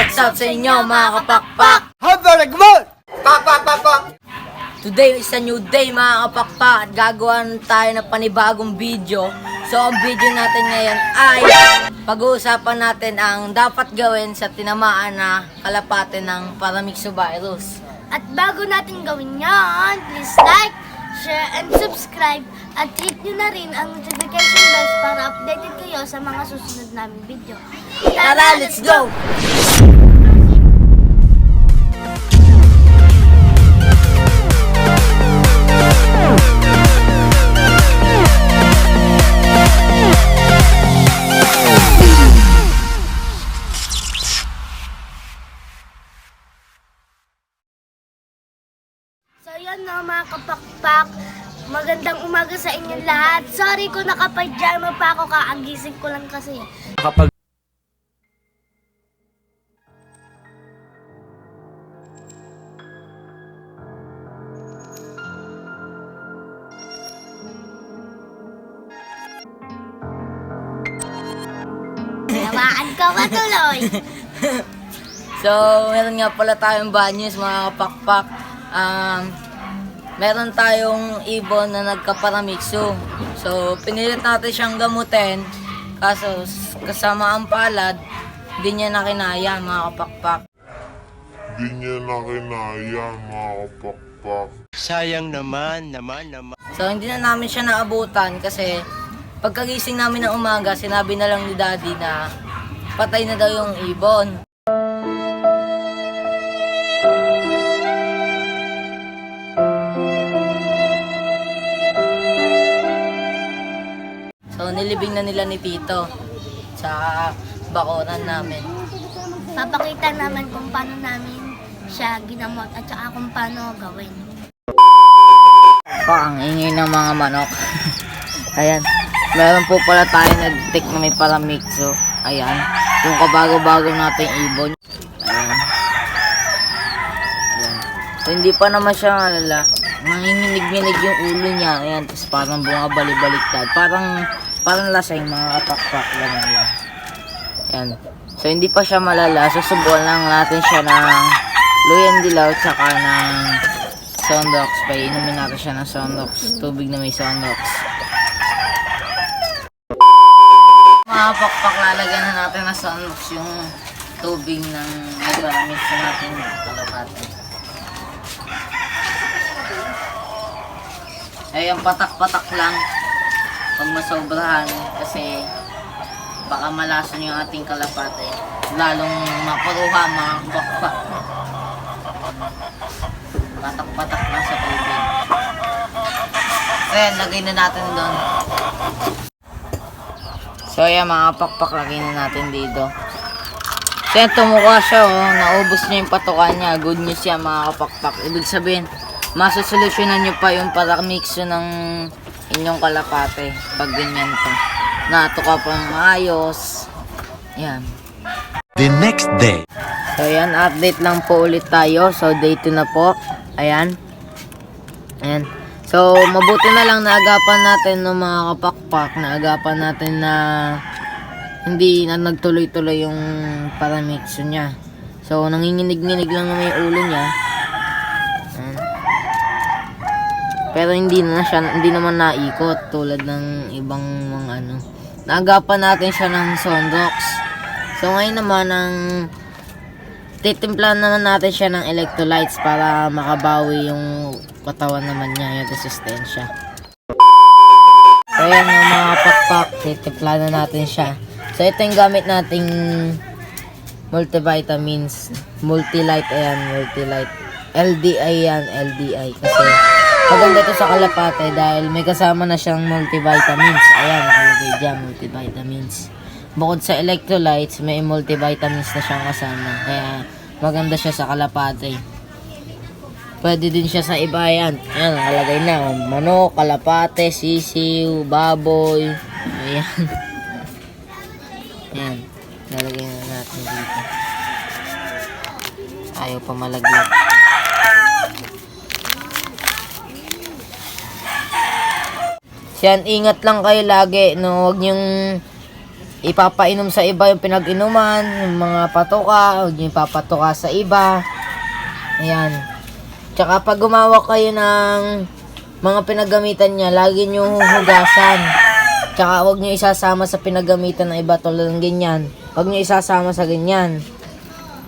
what's up sa inyo mga kapakpak? Habaragmon! Pak, pak, pak, pak! Today is a new day mga kapakpak at gagawa tayo ng panibagong video. So ang video natin ngayon ay pag-uusapan natin ang dapat gawin sa tinamaan na kalapate ng paramyxovirus. At bago natin gawin yan, please like, share, and subscribe. At hit nyo na rin ang notification bells para updated kayo sa mga susunod naming video. Tara, let's go! Magandang umaga sa inyong lahat. Sorry kung nakapajama pa ako, kaagising ko lang kasi. Kapag Namaan ka matuloy. So, meron nga pala tayong bad news mga kapakpak. Um, meron tayong ibon na nagkaparamixo. So, pinilit natin siyang gamutin. Kaso, kasama ang palad, hindi niya na kinaya mga kapakpak. Di niya na kinaya mga kapakpak. Sayang naman, naman, naman. So, hindi na namin siya naabutan kasi pagkagising namin ng umaga, sinabi na lang ni daddy na patay na daw yung ibon. Nilibing na nila ni Tito sa bakoran namin. Papakita naman kung paano namin siya ginamot at saka kung paano gawin. Pa, ang ingay ng mga manok. Ayan. Meron po pala tayo nag-take na may paramixo. Ayan. Yung kabago-bago nating ibon. Ayan. Ayan. So, hindi pa naman siya alala. Nanginginig-nginig yung ulo niya. Ayan. Tapos parang bumabalik-baliktad. Parang, parang lasing mga kapakpak. Ganun yan. Ayan. So, hindi pa siya malala. Susubuan lang natin siya ng luyan dilaw tsaka ng Sondox. Painumin natin siya ng Sondox. Tubig na may Sondox. Mga pakpak lalagyan na natin ng Sondox yung tubig ng nagamit sa natin kalapate. Ayan, patak-patak lang. Pag masobrahan kasi baka malason yung ating kalapate. Lalong maparuha mga pakpak. Patak-patak lang sa tubig. Ayan, lagay na natin doon. So ayan mga pakpak, lagay na natin dito. So ayan, tumuka siya oh. Naubos niya yung patukan niya. Good news yan mga kapakpak. Ibig sabihin, masosolusyonan niyo pa yung paramixo ng inyong kalapate. Pag ganyan to. Natuka pang maayos. Ayan. The next day. So ayan, update lang po ulit tayo. So day 2 na po. Ayan. Ayan. So mabuti na lang naagapan natin ng mga kapakpak. Naagapan natin na hindi na nagtuloy-tuloy yung paramixo niya. So nanginginig-nginig lang naman yung ulo niya. Ayan. Pero hindi na siya, hindi naman naikot tulad ng ibang mga ano. Naagapan natin siya ng Sondox. So ngayon naman ang titimplan naman natin siya ng electrolytes para makabawi yung katawan naman niya, yung resistensya. So ayan yung mga pakpak, titimplan na natin siya. So ito yung gamit nating multivitamins, multilite ayan, multilite. LDI yan, LDI. Kasi maganda to sa kalapate dahil may kasama na siyang multivitamins. Ayan, nakalagay dyan, multivitamins. Bukod sa electrolytes, may multivitamins na siyang kasama. Kaya maganda siya sa kalapate. Pwede din siya sa iba yan. Ayan, nakalagay na. Manok, kalapate, sisiw, baboy. Ayan. Ayan. Lalagay na natin dito. Ayaw pa malaglag. Yan, ingat lang kayo lagi, no? Huwag niyong ipapainom sa iba yung pinag-inuman, yung mga patuka, huwag nyo ipapatuka sa iba. Ayan. Tsaka pag gumawa kayo ng mga pinagamitan niya, lagi nyo huhugasan. Tsaka huwag nyo isasama sa pinagamitan ng iba tulad ng ganyan. Huwag nyo isasama sa ganyan.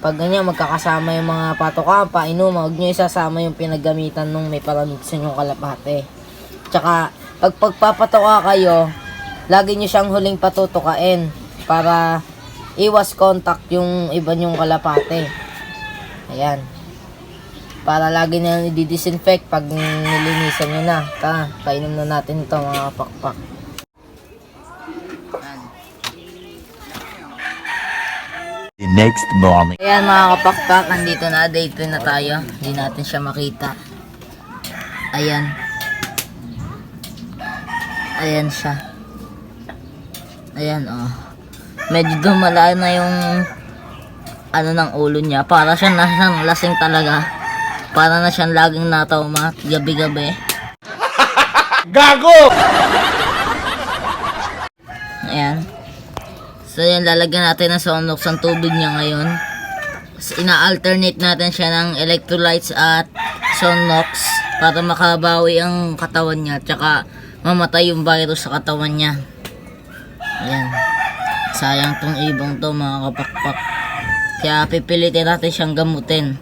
Pag ganyan, magkakasama yung mga patuka, painom, huwag nyo isasama yung pinagamitan nung may paramiksan yung kalapate. Tsaka, pag pagpapatuka kayo, lagi nyo siyang huling patutukain para iwas contact yung iba nyong kalapate. Ayan. Para lagi na i-disinfect pag nilinisan nyo na. Tara, painom na natin ito mga pakpak. The next morning. Ayan mga kapakpak, nandito na, day 2 na tayo. Hindi natin siya makita. Ayan. Ayan siya. Ayan oh. Medyo dumala na yung ano ng ulo niya. Para siya nasang lasing talaga. Para na siyang laging natawma gabi-gabi. Gago! Ayan. So yan, lalagyan natin ng sonox ang tubig niya ngayon. So, ina-alternate natin siya ng electrolytes at sonox para makabawi ang katawan niya tsaka mamatay yung virus sa katawan niya. Ayan. Sayang tong ibong to mga kapakpak. Kaya pipilitin natin siyang gamutin.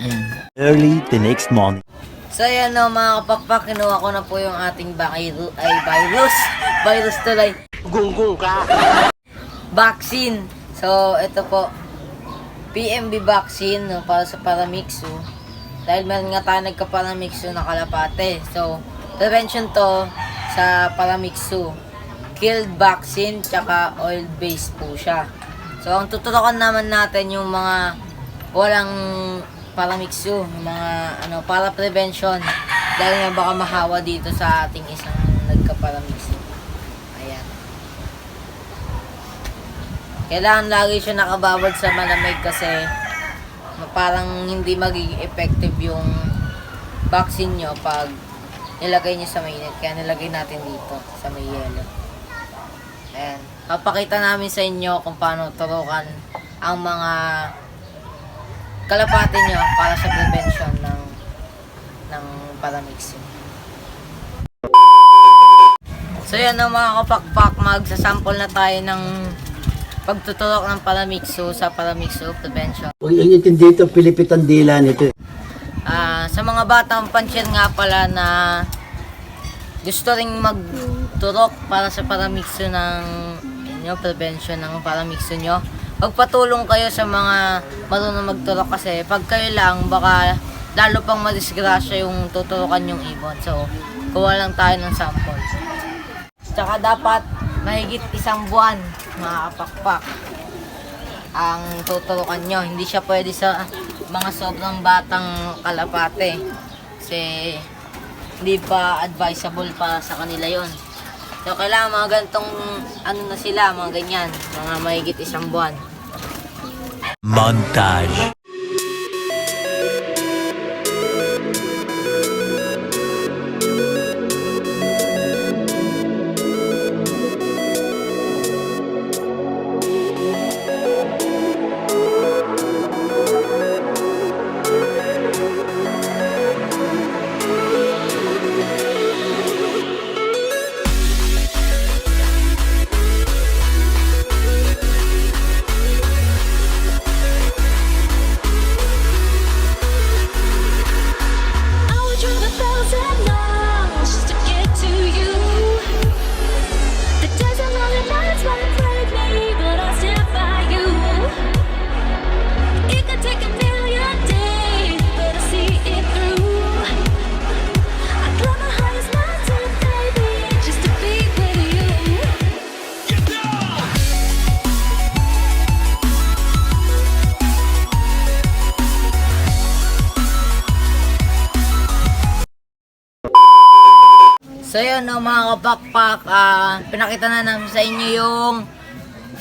Ayan. Early the next morning. So yan no mga kapakpak, kinuha ko na po yung ating virus, ay virus, virus tuloy. Gunggong ka. vaccine. So, ito po. PMB vaccine no, para sa Paramixu. Dahil meron nga tayo nagka-Paramixu na kalapate. So, prevention to sa Paramixu. Killed vaccine, tsaka oil-based po siya. So, ang tuturukan naman natin yung mga walang Paramixu, yung mga ano, para prevention. Dahil nga baka mahawa dito sa ating isang nagka-Paramixu. Ayan. Kailangan lagi siya nakababad sa malamig kasi parang hindi magiging effective yung vaccine nyo pag nilagay nyo sa mainit. Kaya nilagay natin dito sa may yelo. Ayan. Papakita namin sa inyo kung paano turukan ang mga kalapate nyo para sa prevention ng ng paramixin. So yan ang mga kapakpak, magsasample na tayo ng pagtuturok ng paramixo sa paramixo prevention. Huwag yung intindi ito, Pilipit ang dila nito. Sa mga batang pansyan nga pala na gusto ring magturok para sa paramixo ng inyo, prevention ng paramixo nyo, magpatulong kayo sa mga marunong magturok kasi pag kayo lang, baka lalo pang madisgrasya yung tuturukan yung ibon. So, kuha lang tayo ng sample. Tsaka dapat mahigit isang buwan, mga kapakpak, ang tuturukan nyo. Hindi siya pwede sa mga sobrang batang kalapate. Kasi hindi pa advisable pa sa kanila yon. So, kailangan mga gantong ano na sila, mga ganyan, mga mahigit isang buwan. Montage. So yun no, mga kapakpak, ah, pinakita na namin sa inyo yung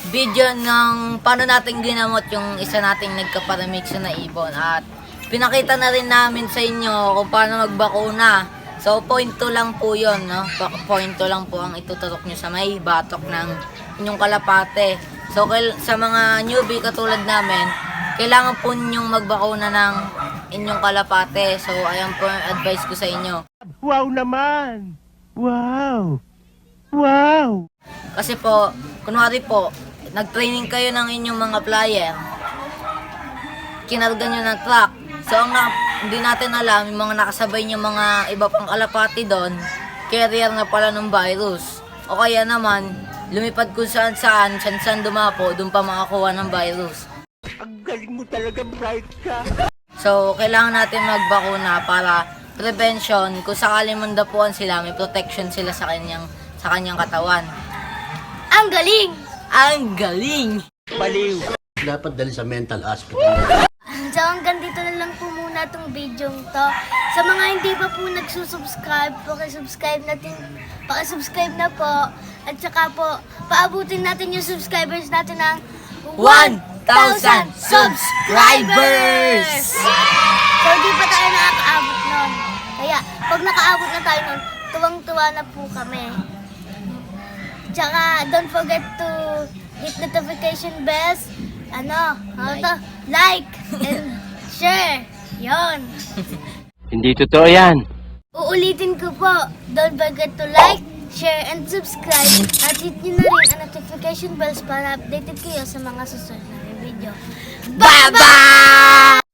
video ng paano natin ginamot yung isa nating nagkaparamixo na ibon at pinakita na rin namin sa inyo kung paano magbakuna So, point 2 lang po yun, no? Point 2 lang po ang itututok nyo sa may batok ng inyong kalapate. So, sa mga newbie katulad namin, kailangan po ninyong magbakuna ng inyong kalapate. So, ayan po ang advice ko sa inyo. Wow naman! Wow! Wow! Kasi po, kunwari po, nag-training kayo ng inyong mga flyer, kinarga nyo ng truck. So, ang na, hindi natin alam, yung mga nakasabay nyo mga iba pang kalapati doon, carrier na pala ng virus. O kaya naman, lumipad kung saan saan, saan saan dumapo, doon pa makakuha ng virus. Ang galing mo talaga, bright ka! So, kailangan natin magbakuna para prevention, kung sakaling mandapuan sila, may protection sila sa kanyang, sa kanyang katawan. Ang galing! Ang galing! Baliw! Dapat dali sa mental hospital. So hanggang dito na lang po muna itong video to. Sa mga hindi pa po nagsusubscribe, pakisubscribe natin, pakisubscribe na po. At saka po, paabutin natin yung subscribers natin ng 1,000 subscribers! So hindi pa tayo nakakaabot nun. Kaya, pag nakaabot na tayo nun, tuwang-tuwa na po kami. Tsaka, don't forget to hit notification bells. Ano? Ano to? Like and share. Yon. Hindi totoo yan! Uulitin ko po. Don't forget to like, share, and subscribe. At hit nyo na rin ang notification bells para updated kayo sa mga susunod na video. Bye-bye!